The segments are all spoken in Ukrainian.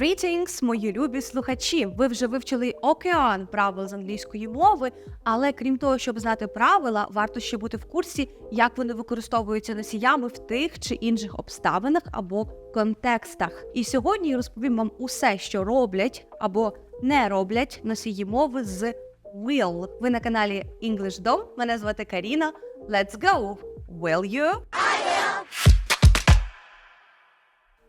Greetings, мої любі слухачі! Ви вже вивчили океан правил з англійської мови, але крім того, щоб знати правила, варто ще бути в курсі, як вони використовуються носіями в тих чи інших обставинах або контекстах. І сьогодні я розповім вам усе, що роблять або не роблять носії мови з will. Ви на каналі English Dom. Мене звати Каріна. Let's go! Will you?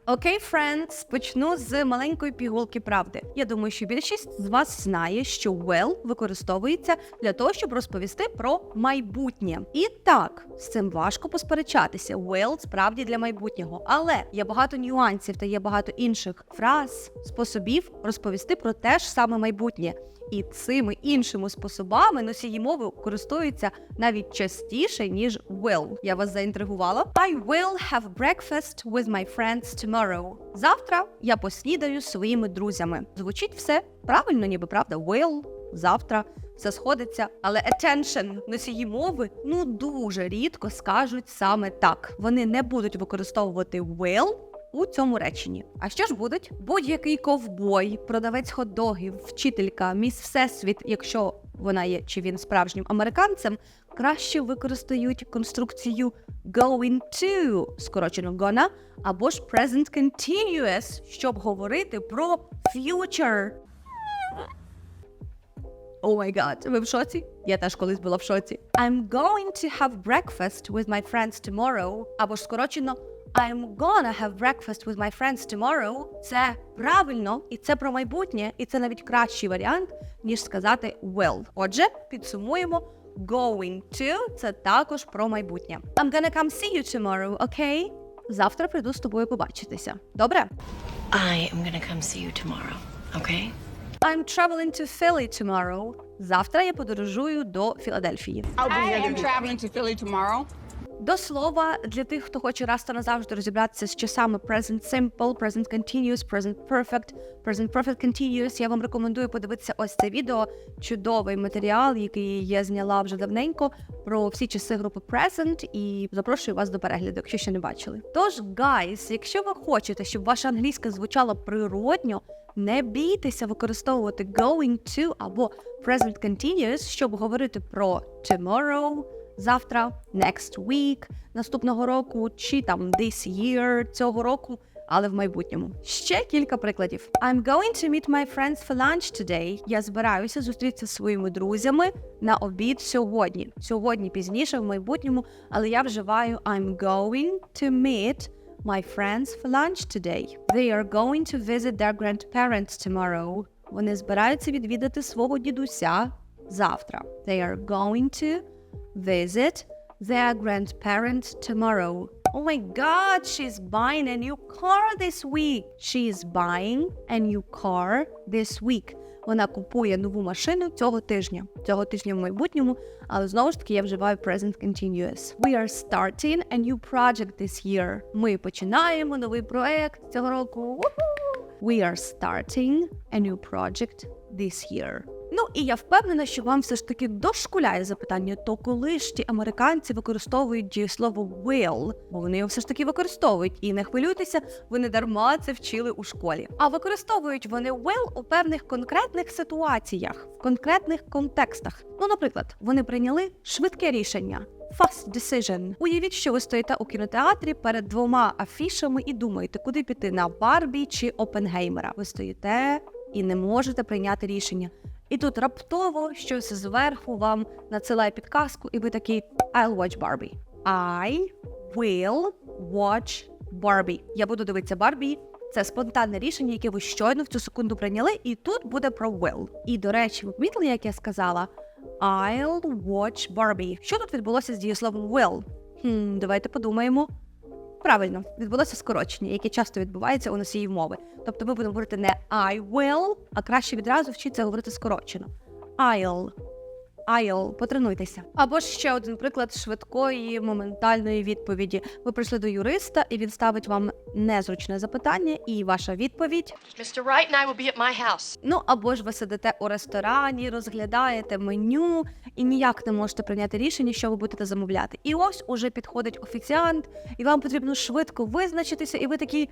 Окей, friends, почну з маленької пігулки правди. Я думаю, що більшість з вас знає, що well використовується для того, щоб розповісти про майбутнє. І так, з цим важко посперечатися. Will справді для майбутнього, але є багато нюансів та є багато інших фраз, способів розповісти про те ж саме майбутнє. І цими іншими способами носії мови користуються навіть частіше, ніж will. Я вас заінтригувала. I will have breakfast with my friends tomorrow. Завтра я поснідаю своїми друзями. Звучить все правильно, ніби правда. Will, завтра. Все сходиться, але attention, носії мови ну дуже рідко скажуть саме так. Вони не будуть використовувати will у цьому реченні. А що ж будуть? Будь-який ковбой, продавець хот-догів, вчителька, міс Всесвіт, якщо вона є чи він справжнім американцем, краще використають конструкцію going to, скорочено gonna, або ж present continuous, щоб говорити про future. О май гад, ви в шоці? Я теж колись була в шоці. I'm going to have breakfast with my friends tomorrow. Або ж скорочено I'm gonna have breakfast with my friends tomorrow. Це правильно, і це про майбутнє, і це навіть кращий варіант, ніж сказати will. Отже, підсумуємо. Going to – це також про майбутнє. I'm gonna come see you tomorrow, okay? Завтра прийду з тобою побачитися. Добре? I am gonna come see you tomorrow, okay? I'm traveling to Philly tomorrow. Завтра я подорожую до Філадельфії. I'll be I am traveling to Philly tomorrow. До слова, для тих, хто хоче раз та назавжди розібратися з часами present simple, present continuous, present perfect, present perfect continuous, я вам рекомендую подивитися ось це відео. Чудовий матеріал, який я зняла вже давненько про всі часи групи present і запрошую вас до перегляду, якщо ще не бачили. Тож, guys, якщо ви хочете, щоб ваша англійська звучала природньо, не бійтеся використовувати going to або present continuous, щоб говорити про tomorrow, завтра, next week, наступного року, чи там this year, цього року, але в майбутньому. Ще кілька прикладів. I'm going to meet my friends for lunch today. Я збираюся зустрітися зі своїми друзями на обід сьогодні. Сьогодні пізніше, в майбутньому, але я вживаю I'm going to meet my friends for lunch today. They are going to visit their grandparents tomorrow. Вони збираються відвідати свого дідуся завтра. They are going to visit their grandparents tomorrow. Oh my god, she's buying a new car this week. She is buying a new car this week. Вона купує нову машину цього тижня. Цього тижня в майбутньому, але знову ж таки я вживаю present continuous. We are starting a new project this year. Ми починаємо новий проект цього року. Woohoo! We are starting a new project this year. Ну і я впевнена, що вам все ж таки дошкуляє запитання, то коли ж ті американці використовують дієслово will, бо вони його все ж таки використовують. І не хвилюйтеся, ви не дарма це вчили у школі. А використовують вони will у певних конкретних ситуаціях, в конкретних контекстах. Ну, наприклад, вони прийняли швидке рішення. Fast decision. Уявіть, що ви стоїте у кінотеатрі перед двома афішами і думаєте, куди піти на Барбі чи Опенгеймера. Ви стоїте і не можете прийняти рішення. І тут раптово щось зверху вам надсилає підказку, і ви такий I'll watch Barbie. I will watch Barbie. Я буду дивитися Барбі. Це спонтанне рішення, яке ви щойно в цю секунду прийняли, і тут буде про will. І до речі, ви помітили, як я сказала I'll watch Barbie. Що тут відбулося з дієсловом will? Хм, давайте подумаємо. Правильно, відбулося скорочення, яке часто відбувається у носіїв мови. Тобто ми будемо говорити не I will, а краще відразу вчитися говорити скорочено. I'll. I'll. Потренуйтеся. Або ж ще один приклад швидкої моментальної відповіді. Ви прийшли до юриста, і він ставить вам незручне запитання, і ваша відповідь. Mr. Wright and I will be at my house. Ну або ж ви сидите у ресторані, розглядаєте меню і ніяк не можете прийняти рішення, що ви будете замовляти. І ось уже підходить офіціант, і вам потрібно швидко визначитися, і ви такі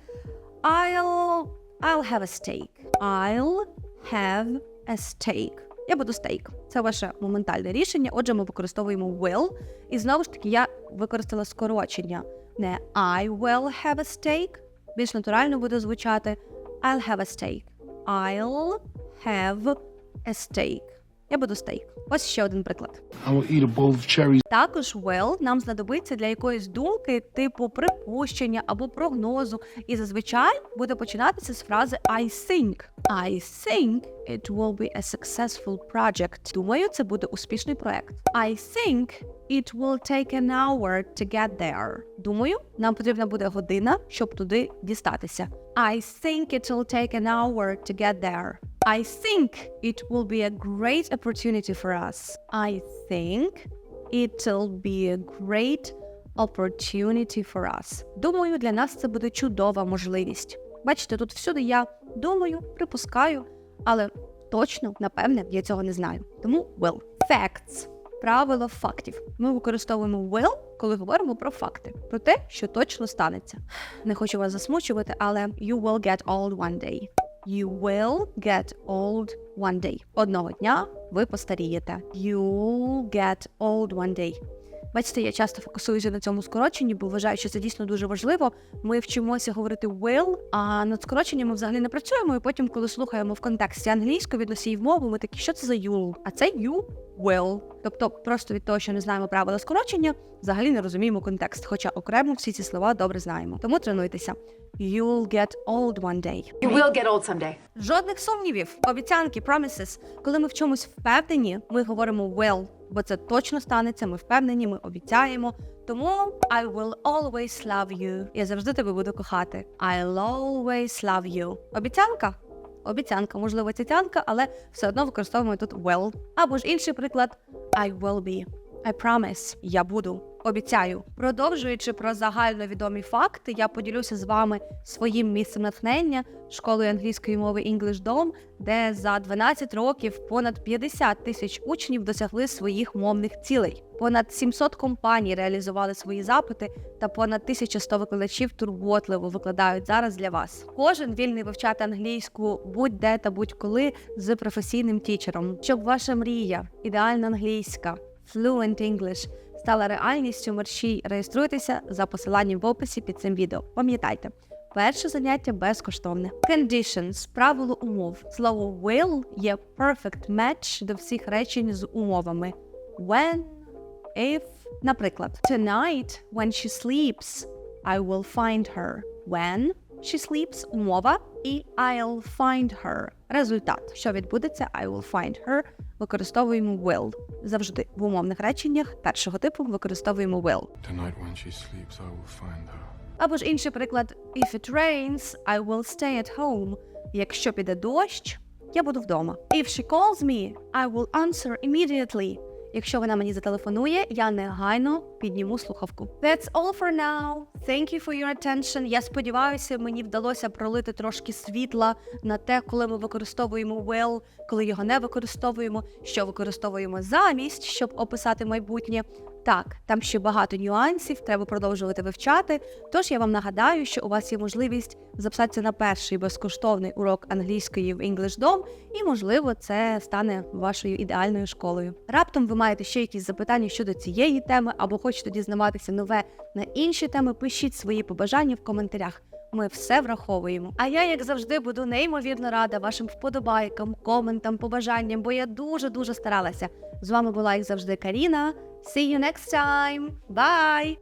I'll I'll have a steak. I'll have a steak. Я буду стейк. Це ваше моментальне рішення. Отже, ми використовуємо will. І знову ж таки, я використала скорочення. Не I will have a steak. Більш натурально буде звучати I'll have a steak. I'll have a steak. Я буду стейк. Ось ще один приклад. Також well нам знадобиться для якоїсь думки, типу припущення або прогнозу, і зазвичай буде починатися з фрази I think. I think it will be a successful project. Думаю, це буде успішний проект. I think it will take an hour to get there. Думаю, нам потрібна буде година, щоб туди дістатися. I think it will take an hour to get there. I think it will be a great opportunity for us. I think it'll be a great opportunity for us. Думаю, для нас це буде чудова можливість. Бачите, тут всюди я думаю, припускаю, але точно, напевне, я цього не знаю. Тому will. Facts. Правило фактів. Ми використовуємо will, коли говоримо про факти, про те, що точно станеться. Не хочу вас засмучувати, але you will get old one day. You will get old one day. Одного дня ви постарієте. You'll get old one day. Бачите, я часто фокусуюся на цьому скороченні, бо вважаю, що це дійсно дуже важливо. Ми вчимося говорити will, а над скороченням ми взагалі не працюємо. І потім, коли слухаємо в контексті англійської від мови, ми такі, що це за you'll? А це you will. Тобто, просто від того, що не знаємо правила скорочення, взагалі не розуміємо контекст. Хоча окремо всі ці слова добре знаємо. Тому тренуйтеся. You'll get old one day. You will get old someday. Жодних сумнівів, обіцянки, promises. Коли ми в чомусь впевнені, ми говоримо will, бо це точно станеться. Ми впевнені, ми обіцяємо. Тому I will always love you. Я завжди тебе буду кохати. I'll always love you. Обіцянка? Обіцянка, можливо, цятянка, але все одно використовуємо тут will. Або ж інший приклад I will be. I promise. Я буду. Обіцяю. Продовжуючи про загальновідомі факти, я поділюся з вами своїм місцем натхнення школою англійської мови English Dom, де за 12 років понад 50 тисяч учнів досягли своїх мовних цілей. Понад 700 компаній реалізували свої запити, та понад 1100 викладачів турботливо викладають зараз для вас. Кожен вільний вивчати англійську будь-де та будь-коли з професійним тічером, щоб ваша мрія, ідеальна англійська, fluent English стала реальністю. Мерщій реєструйтеся за посиланням в описі під цим відео. Пам'ятайте. Перше заняття безкоштовне. Conditions – правило умов. Слово will є perfect match до всіх речень з умовами. When, if, наприклад, tonight when she sleeps, I will find her. When she sleeps – умова і I'll find her. Результат. Що відбудеться? I will find her. Використовуємо will. Завжди в умовних реченнях першого типу використовуємо will. Tonight when she sleeps, I will find her. Або ж інший приклад: If it rains, I will stay at home. Якщо піде дощ, я буду вдома. If she calls me, I will answer immediately. Якщо вона мені зателефонує, я негайно підніму слухавку. That's all for now. Thank you for your attention. Я сподіваюся, мені вдалося пролити трошки світла на те, коли ми використовуємо will, коли його не використовуємо, що використовуємо замість, щоб описати майбутнє. Так, там ще багато нюансів, треба продовжувати вивчати. Тож я вам нагадаю, що у вас є можливість записатися на перший безкоштовний урок англійської в EnglishDom, і можливо це стане вашою ідеальною школою. Раптом ви маєте ще якісь запитання щодо цієї теми, або хочете дізнаватися нове на інші теми. Пишіть свої побажання в коментарях. Ми все враховуємо. А я, як завжди, буду неймовірно рада вашим вподобайкам, коментам, побажанням, бо я дуже дуже старалася. З вами була як завжди Каріна. See you next time. Bye!